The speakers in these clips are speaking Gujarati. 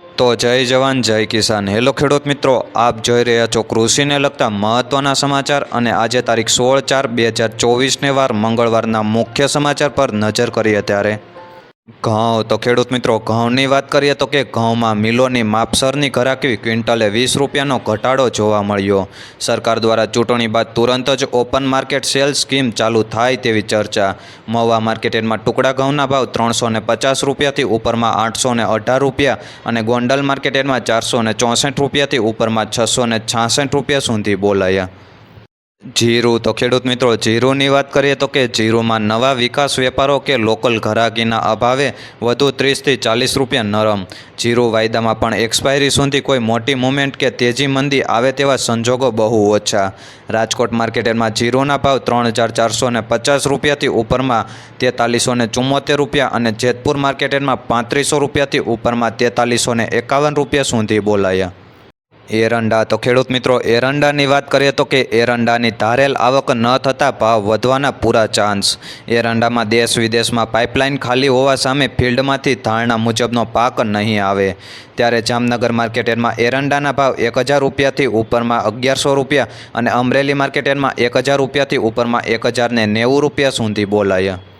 તો જય જવાન, જય કિસાન. હેલો ખેડૂત મિત્રો, આપ જોઈ રહ્યા છો કૃષિને લગતા મહત્ત્વના સમાચાર અને આજે તારીખ સોળ ચાર બે હજાર ચોવીસને વાર મંગળવારના મુખ્ય સમાચાર પર નજર કરીએ ત્યારે ઘઉં? તો ખેડૂત મિત્રો, ઘઉંની વાત કરીએ તો કે ઘઉંમાં મિલોની માપસરની ઘરાકી ક્વિન્ટલે વીસ રૂપિયાનો ઘટાડો જોવા મળ્યો. સરકાર દ્વારા ચૂંટણી બાદ તુરંત જ ઓપન માર્કેટ સેલ સ્કીમ ચાલુ થાય તેવી ચર્ચા. મહુવા માર્કેટમાં ટુકડા ઘઉંના ભાવ ત્રણસો ને પચાસ રૂપિયાથી ઉપરમાં આઠસો ને અઢાર રૂપિયા અને ગોંડલ માર્કેટમાં ચારસો ને ચોસઠ રૂપિયાથી ઉપરમાં છસો ને છાસઠ રૂપિયા સુધી બોલાયા. જીરું, તો ખેડૂત મિત્રો, જીરુંની વાત કરીએ તો કે જીરુંમાં નવા વિકાસ વેપારો કે લોકલ ઘરાકીના અભાવે વધુ ત્રીસથી ચાલીસ રૂપિયા નરમ. જીરું વાયદામાં પણ એક્સપાયરી સુધી કોઈ મોટી મુવમેન્ટ કે તેજી મંદી આવે તેવા સંજોગો બહુ ઓછા. રાજકોટ માર્કેટમાં જીરુના ભાવ ત્રણ હજાર ચારસો ને પચાસ રૂપિયાથી ઉપરમાં તેતાલીસો ને ચુમ્મોતેર રૂપિયા અને જેતપુર માર્કેટમાં પાંત્રીસો રૂપિયાથી ઉપરમાં તેતાલીસો ને એકાવન રૂપિયા સુધી બોલાયા. એરંડા. તો ખેડૂત મિત્રો, એરંડાની વાત કરીએ તો કે એરંડાની ધારેલ આવક ન થતાં ભાવ વધવાના પૂરા ચાન્સ એરંડામાં દેશ વિદેશમાં પાઇપલાઇન ખાલી હોવા સામે ફિલ્ડમાંથી ધારણા મુજબનો પાક નહીં આવે. ત્યારે જામનગર માર્કેટમાં એરંડાના ભાવ એક હજાર રૂપિયાથી ઉપરમાં અગિયારસો રૂપિયા અને અમરેલી માર્કેટમાં એક હજાર રૂપિયાથી ઉપરમાં એક હજારને નેવું રૂપિયા સુધી બોલાયા.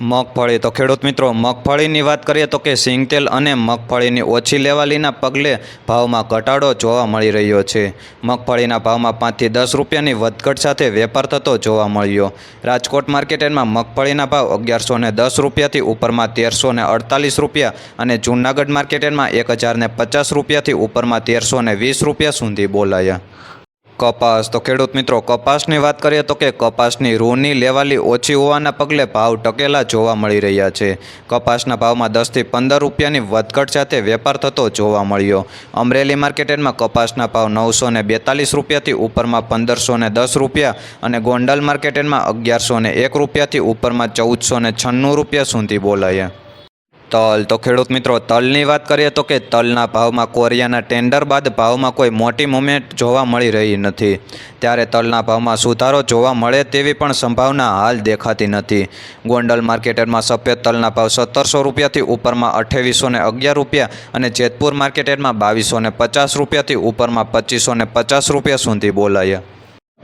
મગફળી. તો ખેડૂત મિત્રો, મગફળીની વાત કરીએ તો કે સિંગતેલ અને મગફળીની ઓછી લેવાલીના પગલે ભાવમાં ઘટાડો જોવા મળી રહ્યો છે. મગફળીના ભાવમાં પાંચથી દસ રૂપિયાની વધઘટ સાથે વેપાર થતો જોવા મળ્યો. રાજકોટ માર્કેટમાં મગફળીના ભાવ અગિયારસો ને દસ રૂપિયાથી ઉપરમાં તેરસો ને અડતાલીસ રૂપિયા અને જૂનાગઢ માર્કેટમાં એક હજાર પચાસ રૂપિયાથી ઉપરમાં તેરસો ને વીસ રૂપિયા સુધી બોલાયા. કપાસ. તો ખેડૂત મિત્રો, કપાસની વાત કરીએ તો કે કપાસની રૂની લેવાલી ઓછી હોવાના પગલે ભાવ ટકેલા જોવા મળી રહ્યા છે. કપાસના ભાવમાં દસથી પંદર રૂપિયાની વધઘટ સાથે વેપાર થતો જોવા મળ્યો. અમરેલી માર્કેટમાં કપાસના ભાવ નવસો ને બેતાલીસ રૂપિયાથી ઉપરમાં પંદરસો ને દસ રૂપિયા અને ગોંડલ માર્કેટમાં અગિયારસો ને એક રૂપિયાથી ઉપરમાં ચૌદસો ને છન્નું રૂપિયા સુધી બોલાયા. તલ. તો ખેડૂત મિત્રો, તલની વાત કરીએ તો કે તલના ભાવમાં કોરિયાના ટેન્ડર બાદ ભાવમાં કોઈ મોટી મુમેન્ટ જોવા મળી રહી નથી. ત્યારે તલના ભાવમાં સુધારો જોવા મળે તેવી પણ સંભાવના હાલ દેખાતી નથી. ગોંડલ માર્કેટમાં સફેદ તલના ભાવ સત્તરસો રૂપિયાથી ઉપરમાં અઠ્ઠાવીસો ને અગિયાર રૂપિયા અને જેતપુર માર્કેટમાં બાવીસો ને પચાસ રૂપિયાથી ઉપરમાં પચીસો ને પચાસ રૂપિયા સુધી બોલાયા.